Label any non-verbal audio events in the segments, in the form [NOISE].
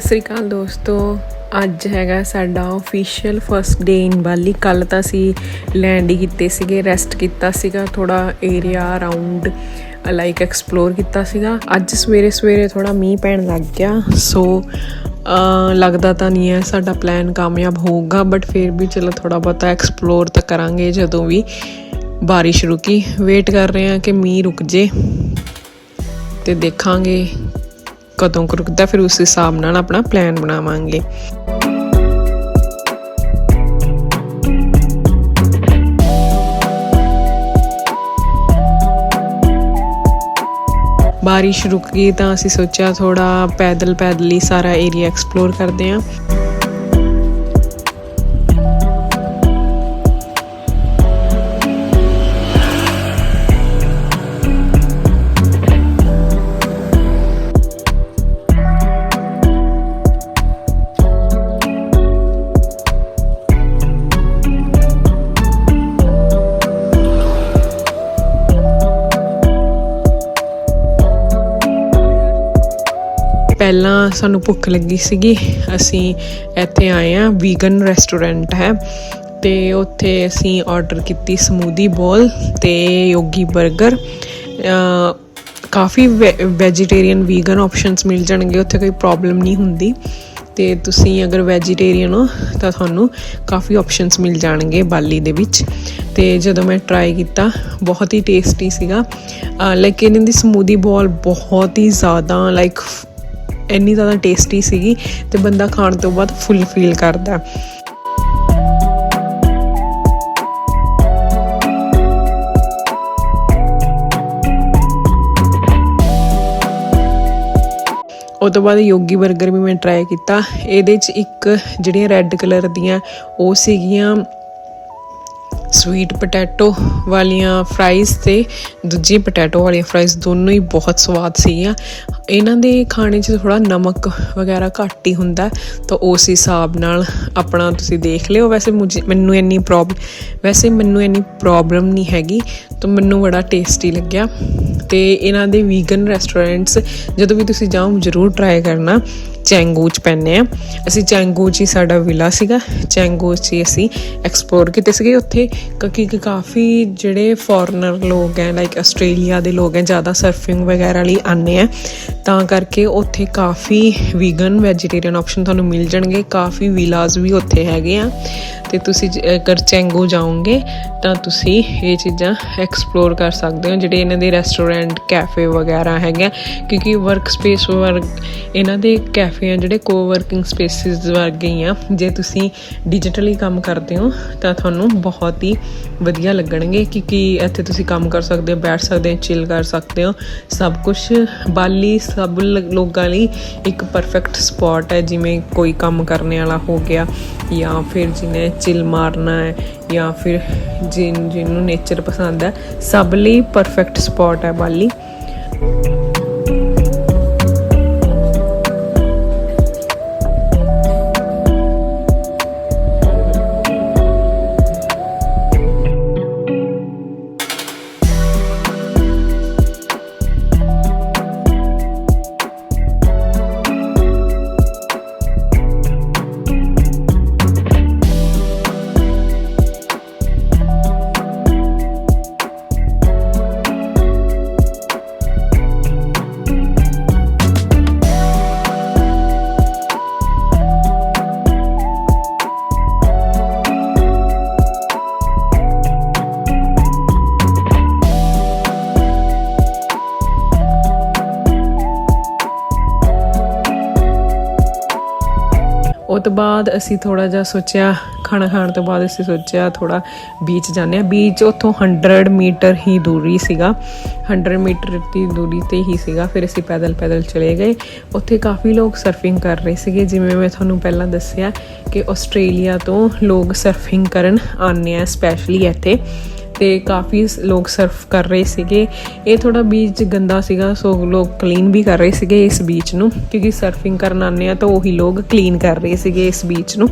ਸਤਿ ਸ੍ਰੀ ਅਕਾਲ ਦੋਸਤੋ ਅੱਜ ਹੈਗਾ ਸਾਡਾ ਅਫੀਸ਼ੀਅਲ ਫਰਸਟ ਡੇ ਇਨ ਬਾਲੀ ਕੱਲ ਤਾਂ ਅਸੀਂ ਲੈਂਡ ਹੀ ਕੀਤੇ ਸੀਗੇ ਰੈਸਟ ਕੀਤਾ ਸੀਗਾ ਥੋੜਾ ਏਰੀਆ ਅਰਾਊਂਡ ਲਾਈਕ ਐਕਸਪਲੋਰ ਕੀਤਾ ਸੀਗਾ। ਅੱਜ ਸਵੇਰੇ ਸਵੇਰੇ ਥੋੜਾ ਮੀਂਹ ਪੈਣ ਲੱਗ ਗਿਆ ਸੋ ਅ, ਲੱਗਦਾ ਤਾਂ ਨਹੀਂ ਹੈ ਸਾਡਾ ਪਲਾਨ ਕਾਮਯਾਬ ਹੋਊਗਾ ਬਟ ਫਿਰ ਵੀ ਚਲੋ ਥੋੜਾ ਬਹੁਤਾ ਐਕਸਪਲੋਰ ਤਾਂ ਕਰਾਂਗੇ ਜਦੋਂ ਵੀ ਬਾਰਿਸ਼ ਰੁਕੀ। ਵੇਟ ਕਰ ਰਹੇ ਹਾਂ ਕਿ ਮੀਂਹ ਰੁਕ ਜੇ ਤੇ ਦੇਖਾਂਗੇ ਕਦੋਂ ਰੁਕਦਾ ਫਿਰ ਉਸ ਹਿਸਾਬ ਨਾਲ ਆਪਣਾ ਪਲਾਨ ਬਣਾਵਾਂਗੇ। ਬਾਰਿਸ਼ ਰੁਕ ਗਈ ਤਾਂ ਅਸੀਂ ਸੋਚਿਆ ਥੋੜਾ ਪੈਦਲ ਪੈਦਲ ਹੀ ਸਾਰਾ ਏਰੀਆ ਐਕਸਪਲੋਰ ਕਰਦੇ ਹਾਂ। ਪਹਿਲਾਂ ਸਾਨੂੰ ਭੁੱਖ ਲੱਗੀ ਸੀਗੀ, ਅਸੀਂ ਇੱਥੇ ਆਏ ਆ ਵੀਗਨ ਰੈਸਟੋਰੈਂਟ ਹੈ, ਤੇ ਉੱਥੇ ਅਸੀਂ ਆਰਡਰ ਕੀਤੀ ਸਮੂਦੀ ਬੋਲ ਤੇ ਯੋਗੀ 버ਗਰ ਕਾਫੀ ਵੈਜੀਟੇਰੀਅਨ ਵੀਗਨ ਆਪਸ਼ਨਸ ਮਿਲ ਜਾਣਗੇ, ਉੱਥੇ ਕੋਈ ਪ੍ਰੋਬਲਮ ਨਹੀਂ ਹੁੰਦੀ, ਤੇ ਤੁਸੀਂ ਅਗਰ ਵੈਜੀਟੇਰੀਅਨ ਹੋ, ਤਾਂ ਤੁਹਾਨੂੰ ਕਾਫੀ ਆਪਸ਼ਨਸ ਮਿਲ ਜਾਣਗੇ ਬਾਲੀ ਦੇ ਵਿੱਚ, ਤੇ ਜਦੋਂ ਮੈਂ ਟਰਾਈ ਕੀਤਾ, ਬਹੁਤ ਹੀ ਟੇਸਟੀ ਸੀਗਾ ਲਾਈਕ ਇਹਨਾਂ ਦੀ ਸਮੂਦੀ ਬੋਲ ਬਹੁਤ ਹੀ ਜ਼ਿਆਦਾ ਲਾਈਕ ਇੰਨੀ ਜ਼ਿਆਦਾ ਟੇਸਟੀ ਸੀਗੀ ਤੇ ਬੰਦਾ ਖਾਣ ਤੋਂ ਬਾਅਦ ਫੁੱਲ ਫੀਲ ਕਰਦਾ। ਉਹ ਤੋਂ ਬਾਅਦ ਯੋਗੀ 버ਗਰ ਵੀ ਮੈਂ ਟਰਾਈ ਕੀਤਾ। ਇਹਦੇ 'ਚ ਇੱਕ ਜਿਹੜੀਆਂ ਰੈੱਡ ਕਲਰ ਦੀਆਂ ਉਹ ਸੀਗੀਆਂ ਸਵੀਟ ਪੋਟੈਟੋ ਵਾਲੀਆਂ ਫਰਾਈਜ਼ ਤੇ ਦੂਜੀ ਪੋਟੈਟੋ ਵਾਲੀਆਂ ਫਰਾਈਜ਼ ਦੋਨੋਂ ਹੀ ਬਹੁਤ ਸਵਾਦ ਸੀਗੀਆਂ। ਇਹਨਾਂ ਦੇ ਖਾਣੇ 'ਚ ਥੋੜਾ ਨਮਕ ਵਗੈਰਾ ਘੱਟ ਹੀ ਹੁੰਦਾ, ਤਾਂ ਉਸ ਹਿਸਾਬ ਨਾਲ ਆਪਣਾ ਤੁਸੀਂ ਦੇਖ ਲਿਓ। ਵੈਸੇ ਮੁਝੇ, ਮੈਨੂੰ ਇੰਨੀ ਪ੍ਰੋਬਲਮ ਵੈਸੇ ਮੈਨੂੰ ਇੰਨੀ ਪ੍ਰੋਬਲਮ ਨਹੀਂ ਹੈਗੀ, ਤਾਂ ਮੈਨੂੰ ਬੜਾ ਟੇਸਟੀ ਲੱਗਿਆ। ਤੇ ਇਹਨਾਂ ਦੇ ਵੀਗਨ ਰੈਸਟੋਰੈਂਟਸ ਜਦੋਂ ਵੀ ਤੁਸੀਂ ਜਾਓ, ਜ਼ਰੂਰ ਟਰਾਈ ਕਰਨਾ। ਚੈਂਗੂ ਚ ਪੈਨੇ ਆ। ਅਸੀਂ ਚੈਂਗੂ ਚ ਹੀ ਸਾਡਾ ਵਿਲਾ ਸੀਗਾ। ਚੈਂਗੂ ਚ ਹੀ ਅਸੀਂ ਐਕਸਪਲੋਰ ਕੀਤੇ ਸੀਗੇ। ਉੱਥੇ ਕਿਉਂਕਿ ਕਾਫੀ ਜਿਹੜੇ ਫੋਰਨਰ ਲੋਕ ਹੈ ਲਾਈਕ ਆਸਟ੍ਰੇਲੀਆ ਦੇ ਲੋਕ ਹੈ, ਜ਼ਿਆਦਾ ਸਰਫਿੰਗ ਵਗੈਰਾ ਲਈ ਆਨੇ ਆ ਤਾਂ ਕਰਕੇ ਉੱਥੇ ਕਾਫੀ ਵੀਗਨ ਵੈਜੀਟੇਰੀਅਨ ਆਪਸ਼ਨ ਤੁਹਾਨੂੰ ਮਿਲ ਜਾਣਗੇ। ਕਾਫੀ ਵਿਲਾਜ਼ ਵੀ ਉੱਥੇ ਹੈਗੇ ਆ। ਤੇ ਤੁਸੀਂ ਜ- ਅਗਰ ਚੈਂਗੂ ਜਾਓਗੇ, ਤਾਂ ਤੁਸੀਂ ਇਹ ਚੀਜ਼ਾਂ ਐਕਸਪਲੋਰ ਕਰ ਸਕਦੇ ਹੋ, ਜਿਹੜੇ ਇਹਨਾਂ ਦੇ ਰੈਸਟੋਰੈਂਟ ਕੈਫੇ ਵਗੈਰਾ ਹੈਗੇ ਆ। ਕਿਉਂਕਿ ਵਰਕ ਸਪੇਸ ਵਰਕ ਇਹਨਾਂ ਦੇ ਕੈਫੇ ਆ ਜਿਹੜੇ ਕੋਵਰਕਿੰਗ ਸਪੇਸਿਸ ਵਰਗੇ ਹੀ ਆ। ਜੇ ਤੁਸੀਂ ਡਿਜੀਟਲੀ ਕੰਮ ਕਰਦੇ ਹੋ, ਤਾਂ ਤੁਹਾਨੂੰ ਬਹੁਤ ਹੀ ਵਧੀਆ ਲੱਗਣਗੇ ਕਿਉਂਕਿ ਇੱਥੇ ਤੁਸੀਂ ਕੰਮ ਕਰ ਸਕਦੇ ਹੋ, ਬੈਠ ਸਕਦੇ ਹੋ ਚਿਲ ਕਰ ਸਕਦੇ ਹੋ। ਸਭ ਕੁਝ ਬਾਲੀ ਸਭ ਲ- ਲੋਕਾਂ ਲਈ ਇੱਕ ਪਰਫੈਕਟ ਸਪੌਟ ਹੈ, ਜਿਵੇਂ ਕੋਈ ਕੰਮ ਕਰਨ ਵਾਲਾ ਹੋ ਗਿਆ ਜਾਂ ਫਿਰ ਜਿਹਨੇ ਚਿਲ ਮਾਰਨਾ ਹੈ ਜਾਂ ਫਿਰ ਜਿਨ ਜਿਹਨੂੰ ਨੇਚਰ ਪਸੰਦ ਹੈ, ਸਭ ਲਈ ਪਰਫੈਕਟ ਸਪੌਟ ਹੈ ਬਾਲੀ। ਤੋਂ ਬਾਅਦ ਅਸੀਂ ਥੋੜਾ ਜਿਹਾ ਸੋਚਿਆ, ਖਾਣਾ ਖਾਣ ਤੋਂ ਬਾਅਦ ਅਸੀਂ ਸੋਚਿਆ ਥੋੜਾ ਬੀਚ ਜਾਂਦੇ ਆ ਬੀਚ ਉੱਥੋਂ 100 ਮੀਟਰ ਹੀ ਦੂਰੀ ਸੀਗਾ। 100 ਮੀਟਰ ਦੀ ਦੂਰੀ ਤੇ ਹੀ ਸੀਗਾ। ਫਿਰ ਅਸੀਂ ਪੈਦਲ ਪੈਦਲ ਚਲੇ ਗਏ। ਉੱਥੇ ਕਾਫੀ ਲੋਕ ਸਰਫਿੰਗ ਕਰ ਰਹੇ ਸੀਗੇ। ਜਿਵੇਂ ਮੈਂ ਤੁਹਾਨੂੰ ਪਹਿਲਾਂ ਦੱਸਿਆ ਕਿ ਆਸਟ੍ਰੇਲੀਆ ਤੋਂ ਲੋਕ ਸਰਫਿੰਗ ਕਰਨ ਆਉਂਦੇ ਆ ਸਪੈਸ਼ਲੀ ਇੱਥੇ। ਤੇ ਕਾਫੀ ਲੋਕ ਸਰਫ ਕਰ ਰਹੇ ਸੀਗੇ। ਇਹ ਥੋੜਾ ਬੀਚ ਗੰਦਾ ਸੀਗਾ, ਸੋ ਲੋਕ ਕਲੀਨ ਵੀ ਕਰ ਰਹੇ ਸੀਗੇ ਇਸ ਬੀਚ ਨੂੰ। ਕਿਉਂਕਿ ਸਰਫਿੰਗ ਕਰਨ ਆਉਂਦੇ ਆ ਤਾਂ ਉਹੀ ਲੋਕ ਕਲੀਨ ਕਰ ਰਹੇ ਸੀਗੇ ਇਸ ਬੀਚ ਨੂੰ।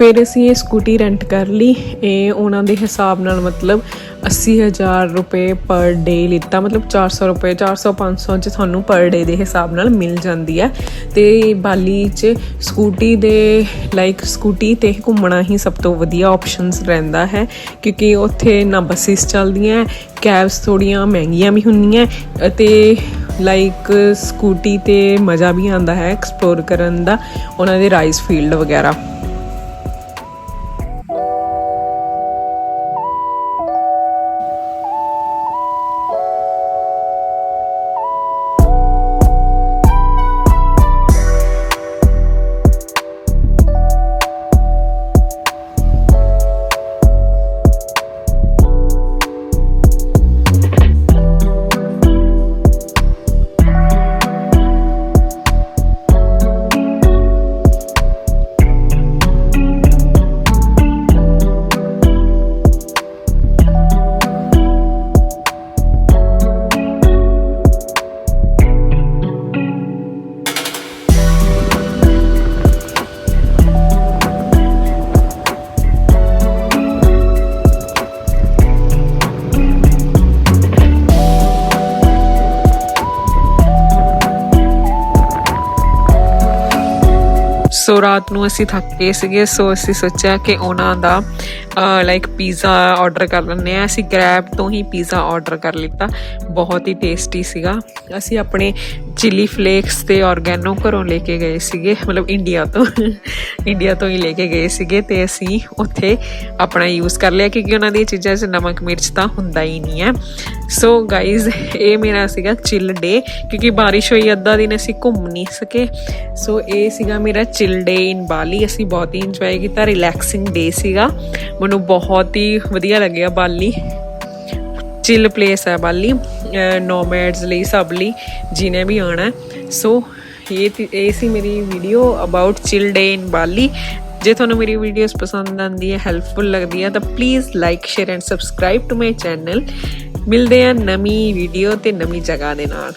ਫਿਰ ਅਸੀਂ ਇਹ ਸਕੂਟੀ ਰੈਂਟ ਕਰ ਲਈ। ਇਹ ਉਹਨਾਂ ਦੇ ਹਿਸਾਬ ਨਾਲ ਮਤਲਬ 80000 ਰੁਪਏ ਪਰ ਡੇ ਲਿੱਤਾ। ਮਤਲਬ 400 ਰੁਪਏ 400 500 ਚ ਤੁਹਾਨੂੰ ਪਰ ਡੇ ਦੇ ਹਿਸਾਬ ਨਾਲ ਮਿਲ ਜਾਂਦੀ ਹੈ। ਤੇ ਬਾਲੀ ਚ ਸਕੂਟੀ ਦੇ ਲਾਈਕ ਸਕੂਟੀ ਤੇ ਘੁੰਮਣਾ ਹੀ ਸਭ ਤੋਂ ਵਧੀਆ ਆਪਸ਼ਨਸ ਰਹਿੰਦਾ ਹੈ। ਕਿਉਂਕਿ ਉੱਥੇ ਨਾ ਬੱਸਿਸ ਚੱਲਦੀਆਂ ਕੈਬਸ ਥੋੜੀਆਂ ਮਹਿੰਗੀਆਂ ਵੀ ਹੁੰਦੀਆਂ ਅਤੇ ਲਾਈਕ ਸਕੂਟੀ ਤੇ ਮਜ਼ਾ ਵੀ ਆਉਂਦਾ ਹੈ ਐਕਸਪਲੋਰ ਕਰਨ ਦਾ। ਉਹਨਾਂ ਦੇ ਰਾਈਸ ਫੀਲਡ ਵਗੈਰਾ। ਸੋ ਰਾਤ ਨੂੰ ਅਸੀਂ ਥੱਕ ਗਏ ਸੀਗੇ, ਸੋ ਅਸੀਂ ਸੋਚਿਆ ਕਿ ਉਹਨਾਂ ਦਾ ਲਾਈਕ ਪੀਜ਼ਾ ਆਰਡਰ ਕਰ ਲੈਂਦੇ ਆ ਅਸੀਂ ਗ੍ਰੈਬ ਤੋਂ ਹੀ ਪੀਜ਼ਾ ਆਰਡਰ ਕਰ ਲਿੱਤਾ। ਬਹੁਤ ਹੀ ਟੇਸਟੀ ਸੀਗਾ। ਅਸੀਂ ਆਪਣੇ ਚਿਲੀ ਫਲੇਕਸ ਤੇ ਔਰਗੈਨੋ ਘਰੋਂ ਲੈ ਕੇ ਗਏ ਸੀਗੇ। ਮਤਲਬ ਇੰਡੀਆ ਤੋਂ। ਇੰਡੀਆ ਤੋਂ ਹੀ ਲੈ ਕੇ ਗਏ ਸੀਗੇ ਤੇ ਅਸੀਂ ਉੱਥੇ ਆਪਣਾ ਯੂਜ਼ ਕਰ ਲਿਆ ਕਿਉਂਕਿ ਉਹਨਾਂ ਦੀਆਂ ਚੀਜ਼ਾਂ 'ਚ ਨਮਕ ਮਿਰਚ ਤਾਂ ਹੁੰਦਾ ਹੀ ਨਹੀਂ ਹੈ। ਸੋ ਗਾਇਜ਼ [LAUGHS] ਇਹ ਮੇਰਾ ਸੀਗਾ ਚਿਲ ਡੇ ਕਿਉਂਕਿ ਬਾਰਿਸ਼ ਹੋਈ, ਅੱਧਾ ਦਿਨ ਅਸੀਂ ਘੁੰਮ ਨਹੀਂ ਸਕੇ। ਸੋ ਇਹ ਸੀਗਾ ਮੇਰਾ ਚਿਲ ਡੇ ਇਨ ਬਾਲੀ ਅਸੀਂ ਬਹੁਤ ਹੀ ਇੰਜੋਏ ਕੀਤਾ ਰਿਲੈਕਸਿੰਗ ਡੇ ਸੀਗਾ। ਮੈਨੂੰ ਬਹੁਤ ਹੀ ਵਧੀਆ ਲੱਗਿਆ ਬਾਲੀ ਚਿਲ ਪਲੇਸ ਹੈ ਬਾਲੀ ਨੋਮੈਡਸ ਲਈ, ਸਭ ਲਈ, ਜਿਨੇ ਵੀ ਆਣਾ ਸੋ ਇਹ ਇਹ ਸੀ ਮੇਰੀ video about chill day in Bali ਜੇ ਤੁਹਾਨੂੰ ਮੇਰੀ ਵੀਡੀਓਜ਼ ਪਸੰਦ ਆਉਂਦੀ ਹੈ ਹੈਲਪਫੁਲ ਲੱਗਦੀ ਹੈ, ਤਾਂ please like share and subscribe to my channel ਮਿਲਦੇ ਹਾਂ ਨਵੀਂ ਵੀਡੀਓ ਤੇ ਨਵੀਂ ਜਗ੍ਹਾ ਦੇ ਨਾਲ।